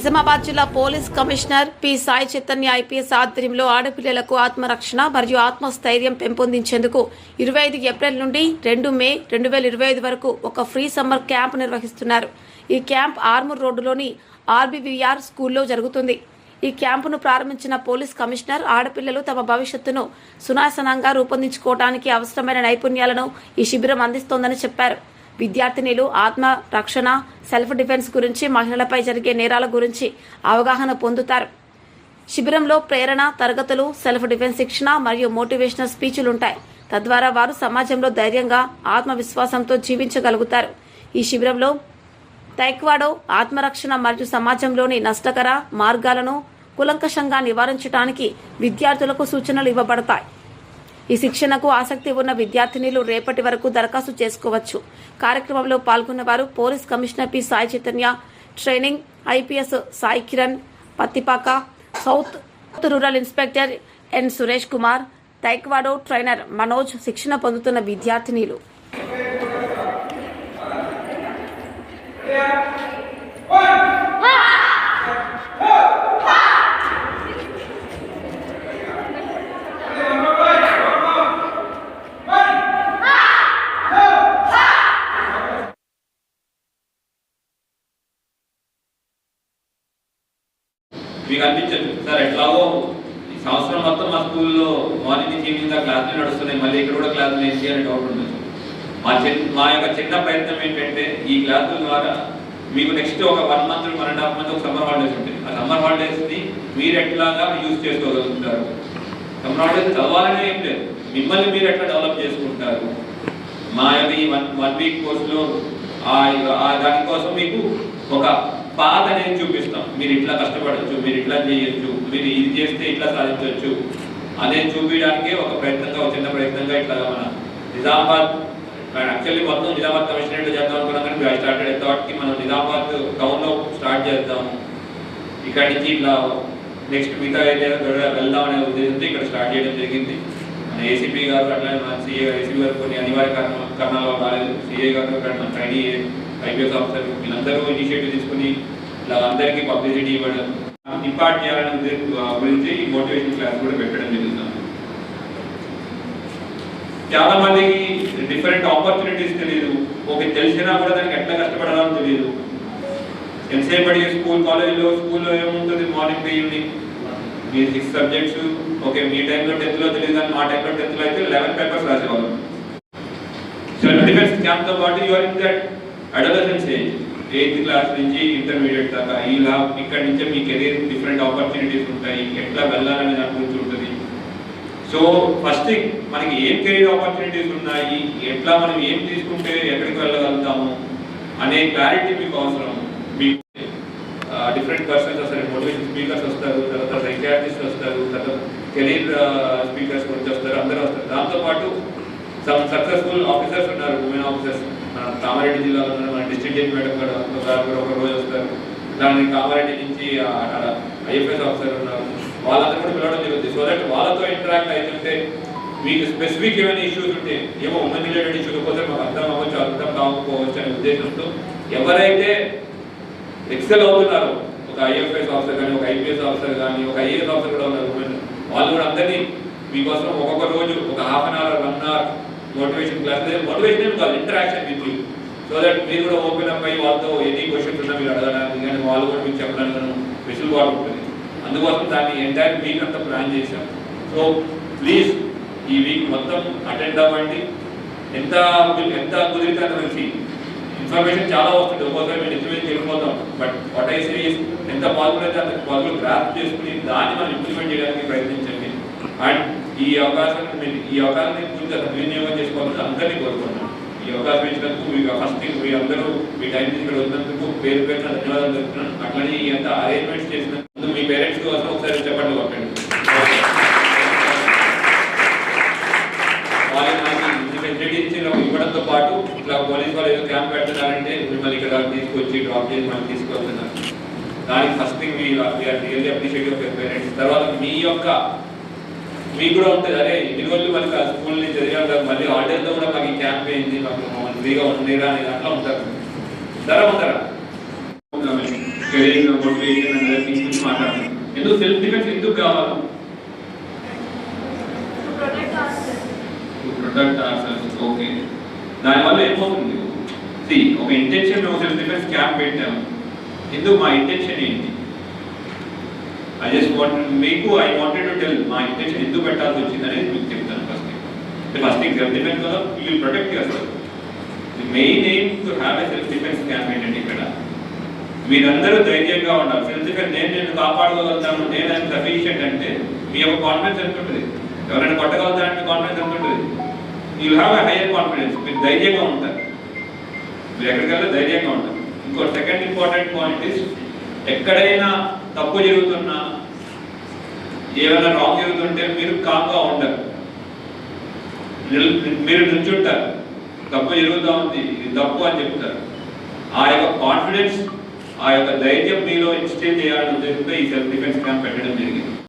నిజామాబాద్ జిల్లా police commissioner P. Sai Chaitanya IPS ఆధ్వర్యంలో ఆడపిల్లలకు ఆత్మరక్షణ మరియు ఆత్మస్థైర్యం పెంపొందించేందుకు ఇరవై ఐదు ఏప్రిల్ నుండి రెండు మే రెండు వేల ఇరవై ఐదు వరకు ఒక ఫ్రీ సమ్మర్ క్యాంప్ నిర్వహిస్తున్నారు. ఈ క్యాంప్ ఆర్మూర్ రోడ్డులోని ఆర్బీవీఆర్ స్కూల్లో జరుగుతుంది. ఈ క్యాంపును ప్రారంభించిన పోలీస్ కమిషనర్ ఆడపిల్లలు తమ భవిష్యత్తును సునాసనంగా రూపొందించుకోవడానికి అవసరమైన నైపుణ్యాలను ఈ శిబిరం అందిస్తోందని చెప్పారు. విద్యార్థినిలు ఆత్మ రక్షణ సెల్ఫ్ డిఫెన్స్ గురించి మహిళలపై జరిగే నేరాల గురించి అవగాహన పొందుతారు. శిబిరంలో ప్రేరణ తరగతులు సెల్ఫ్ డిఫెన్స్ శిక్షణ మరియు మోటివేషనల్ స్పీచ్లు ఉంటాయి. తద్వారా వారు సమాజంలో ధైర్యంగా ఆత్మవిశ్వాసంతో జీవించగలుగుతారు. ఈ శిబిరంలో తైక్వాడో ఆత్మరక్షణ మరియు సమాజంలోని నష్టకర మార్గాలను కులంకషంగా నివారించడానికి విద్యార్థులకు సూచనలు ఇవ్వబడతాయి. ఈ శిక్షణకు ఆసక్తి ఉన్న విద్యార్థినిలు రేపటి వరకు దరఖాస్తు చేసుకోవచ్చు. కార్యక్రమంలో పాల్గొన్న వారు police commissioner P. Sai Chaitanya training IPS Sai Kiran Pattipaka south rural inspector N. Suresh Kumar taekwondo trainer Manoj శిక్షణ పొందుతున్న విద్యార్థినిలు మీకు అనిపించదు సార్ ఎట్లాగో ఈ సంవత్సరం మొత్తం మా స్కూల్లో మార్నింగ్ నుంచి ఈవినింగ్ దాకా క్లాసులు నడుస్తున్నాయి మళ్ళీ ఇక్కడ కూడా క్లాసులు ఏంటి అనే డౌట్ ఉండదు మా చిన్న మా యొక్క చిన్న ప్రయత్నం ఏంటంటే ఈ క్లాసుల ద్వారా మీకు నెక్స్ట్ ఒక one month one and half month ఒక సమ్మర్ హాలిడేస్ ఉంటుంది ఆ సమ్మర్ హాలిడేస్ని మీరు ఎట్లాగా యూజ్ చేసుకోగలుగుతారు? సమ్మర్ హాలిడేస్ చదవాలనే ఏం లేదు. మిమ్మల్ని మీరు ఎట్లా డెవలప్ చేసుకుంటారు? మా యొక్క ఈ వన్ వన్ వీక్ కోర్సులో ఆ దానికోసం మీకు ఒక పాత అనేది చూపిస్తాం. మీరు ఇట్లా కష్టపడచ్చు మీరు ఇట్లా చేయొచ్చు మీరు ఇది చేస్తే ఇట్లా సాధించవచ్చు అదే చూపించడానికి ఒక ప్రయత్నంగా ఒక చిన్న ప్రయత్నంగా ఇట్లా మన నిజామాబాద్ యాక్చువల్లీ మొత్తం నిజామాబాద్ కమిషనరేట్ చేద్దాం అనుకున్నాం కానీ ఐ స్టార్టెడ్ థాట్కి మనం నిజామాబాద్ టౌన్లో స్టార్ట్ చేద్దాము ఇక్కడి నుంచి ఇట్లా నెక్స్ట్ మిగతా ఏరియా వెళ్దాం అనే ఉద్దేశంతో ఇక్కడ స్టార్ట్ చేయడం జరిగింది. మన ఏసీపీ గారు అట్లా మన సీఏ ఏసీపీ గారు కొన్ని అనివార్య కారణ కారణాల రాలేదు. సిఏ గారు మన ట్రైనీ ఐపీఎస్ ఆఫీసర్ వీళ్ళందరూ ఇనిషియేటివ్ తీసుకుని ఇలా అందరికీ పబ్లిసిటీ ఇవ్వడం ఇంపార్ట్ చేయాలనే ఉద్దేశం గురించి ఈ మోటివేషన్ క్లాస్ కూడా పెట్టడం జరుగుతుంది. చాలా మందికి డిఫరెంట్ ఆపర్చునిటీస్ తెలియదు. ఓకే తెలిసినా కూడా దానికి ఎట్లా కష్టపడాలో తెలియదు. ఎంతసేపు అడిగే స్కూల్ కాలేజీలో స్కూల్లో ఏముంటుంది? Morning to evening. Me six subjects okay మీ టైంలో టెన్త్లో తెలియదు కానీ మా టైంలో టెన్త్లో అయితే లెవెన్ పేపర్స్ రాసేవాళ్ళం. సెల్ఫ్ డిఫెన్స్ క్యాంప్తో పాటు your in that adolescence age eighth class నుంచి ఇంటర్మీడియట్ దాకా. ఇలా ఇక్కడి నుంచే మీ కెరీర్ డిఫరెంట్ ఆపర్చునిటీస్ ఉంటాయి. ఎట్లా వెళ్ళాలనే దాని గురించి ఉంటుంది. సో ఫస్ట్ థింగ్ మనకి ఏం కెరీర్ ఆపర్చునిటీస్ ఉన్నాయి? ఎట్లా మనం ఏం తీసుకుంటే ఎక్కడికి వెళ్ళగలుగుతాము? అనే క్లారిటీ మీకు అవసరం. మీకు డిఫరెంట్ పర్సన్స్ వస్తారు మోటివేషన్ స్పీకర్స్ వస్తారు తర్వాత సైకాట్రిస్ట్ వస్తారు తర్వాత కెరీర్ స్పీకర్స్ గురించి వస్తారు అందరూ వస్తారు. దాంతోపాటు సమ్ సక్సెస్ఫుల్ ఆఫీసర్స్ ఉన్నారు ఉమెన్ ఆఫీసర్స్ మన కామారెడ్డి జిల్లాలో ఉన్న మేడం కూడా ఒక- కూడా ఒక రోజు వస్తారు. దానికి కామారెడ్డి నుంచి ఐఎఫ్ఎస్ ఆఫీసర్ ఉన్నారు. వాళ్ళందరూ కూడా పిలవడం జరుగుతుంది. సో దట్ వాళ్ళతో ఇంటరాక్ట్ అవుతుంటే మీకు స్పెసిఫిక్ ఏమైనా ఇష్యూస్ ఉంటే ఏమో ఉమెన్ రిలేటెడ్ ఇష్యూస్ పోతే మాకు అర్థం అవ్వచ్చు అర్థం కాకపోవచ్చు అనే ఉద్దేశంతో ఎవరైతే ఎక్సెల్ అవుతున్నారో ఒక ఐఎఫ్ఎస్ ఆఫీసర్ కానీ ఒక ఐపీఎస్ ఆఫీసర్ కానీ ఒక ఐఏఎస్ ఆఫీసర్ కూడా ఉన్నారు ఉమెన్ వాళ్ళు కూడా అందరినీ మీకోసం ఒక్కొక్క రోజు ఒక half an hour one hour motivation class motivation ఏం కాదు interaction with you so that మీరు కూడా ఓపెన్ అప్ అయ్యి వాళ్ళతో ఎన్ని క్వశ్చన్స్ ఉన్నా మీరు అడగడానికి కానీ వాళ్ళు కూడా మీకు చెప్పడానికి వెసులుబాటు ఉంటుంది. అందుకోసం దాన్ని ఎంటైర్ వీక్ అంతా ప్లాన్ చేశాం సో ప్లీజ్ ఈ వీక్ మొత్తం అటెండ్ అవ్వండి. ఎంత ఎంత కుదిరితే అంత మంచి ఇన్ఫర్మేషన్ చాలా వస్తుంది. ఒక్కోసారి మేము ఇంప్లిమెంట్ చేయకపోతాం. బట్ వాట్ ఐ సే ఎంత పాజిబుల్ అయితే అంత పాజిబుల్ గ్రాప్ చేసుకుని దాన్ని మనం ఇంప్లిమెంట్ చేయడానికి ప్రయత్నించండి. అండ్ ఈ అవకాశం ఈ అవకాశాన్ని పూర్తిగా సద్వినియోగం చేసుకోవాలని అందరినీ కోరుకుంటున్నాను. ఈ అవకాశం ఇచ్చినందుకు మీకు ఫస్ట్ థింగ్ మీ అందరూ మీ టైం ఇక్కడ వచ్చినందుకు పేరు పేరున ధన్యవాదాలు చెప్తున్నాను అట్లనే ఈ అంత అరేంజ్మెంట్స్ చేసినందుకు మీ పేరెంట్స్ కోసం ఒకసారి చెప్పండి కొట్టండి ఇవ్వడంతో పాటు ఇట్లా పోలీస్ వాళ్ళు ఏదో క్యాంప్ పెడుతున్నారంటే మిమ్మల్ని ఇక్కడ తీసుకొచ్చి డ్రాప్ చేసి మనం తీసుకొస్తున్నారు దానికి ఫస్ట్ థింగ్ మీ రియల్లీ అప్రిషియేట్ ఆఫ్ పేరెంట్స్. తర్వాత మీ యొక్క మీకు కూడా ఉంటుంది. అరే ఇన్ని రోజులు మనకి ఆ స్కూల్ నుంచి చదివాం కదా మళ్ళీ హాలిడేస్లో కూడా మాకు క్యాంప్ అయింది మాకు మమ్మల్ని ఫ్రీగా ఉండేరా అనేది అట్లా ఉంటారు. ఉంటారా ఉంటారా? ట్రైనింగ్ మోటివేషన్ అనే థింగ్స్ గురించి మాట్లాడుతున్నాం ఎందుకు సెల్ఫ్ డిఫెన్స్ ఎందుకు కావాలి? ప్రొటెక్ట్ ఆర్సెల్స్ ఓకే దానివల్ల ఏమవుతుంది? సి ఒక ఇంటెన్షన్ సెల్ఫ్ డిఫెన్స్ క్యాంప్ పెట్టాము ఎందుకు? మా ఇంటెన్షన్ ఏంటి? ఐ జస్ట్ వాంట్ మీకు ఐ వాంటెడ్ టు టెల్ మా ఇంటెన్షన్ ఎందుకు పెట్టాల్సి వచ్చింది అనేది మీకు చెప్తాను first thing first thing self defence కదా యూ ప్రొటెక్ట్ చేస్తారు the main aim to have a self defence camp ఏంటంటే ఇక్కడ మీరందరూ ధైర్యంగా ఉండాలి. సెల్ఫ్ డిఫెన్స్ నేను నేను కాపాడగలుగుతాను నేను ఆయన సఫిషియంట్ అంటే మీ యొక్క కాన్ఫిడెన్స్ ఎంత ఉంటుంది? ఎవరైనా కొట్టగలుగుతారంటే కాన్ఫిడెన్స్ ఎంత ఉంటుంది? You have a higher confidence మీరు ధైర్యంగా ఉంటారు. మీరు ఎక్కడికి వెళ్ళి ధైర్యంగా ఉంటారు. ఇంకో సెకండ్ ఇంపార్టెంట్ పాయింట్ ఇస్ ఎక్కడైనా తప్పు జరుగుతున్నా ఏమైనా రాంగ్ జరుగుతుంటే మీరు కామ్గా ఉండరు. మీరు నిల్చుంటారు. తప్పు జరుగుతూ ఉంది. ఇది తప్పు అని చెప్తారు. ఆ యొక్క కాన్ఫిడెన్స్ ఆ యొక్క ధైర్యం మీలో ఇన్స్టిల్ చేయాలనే ఉద్దేశంతో ఈ సెల్ఫ్ డిఫెన్స్ క్యాంప్ పెట్టడం జరిగింది.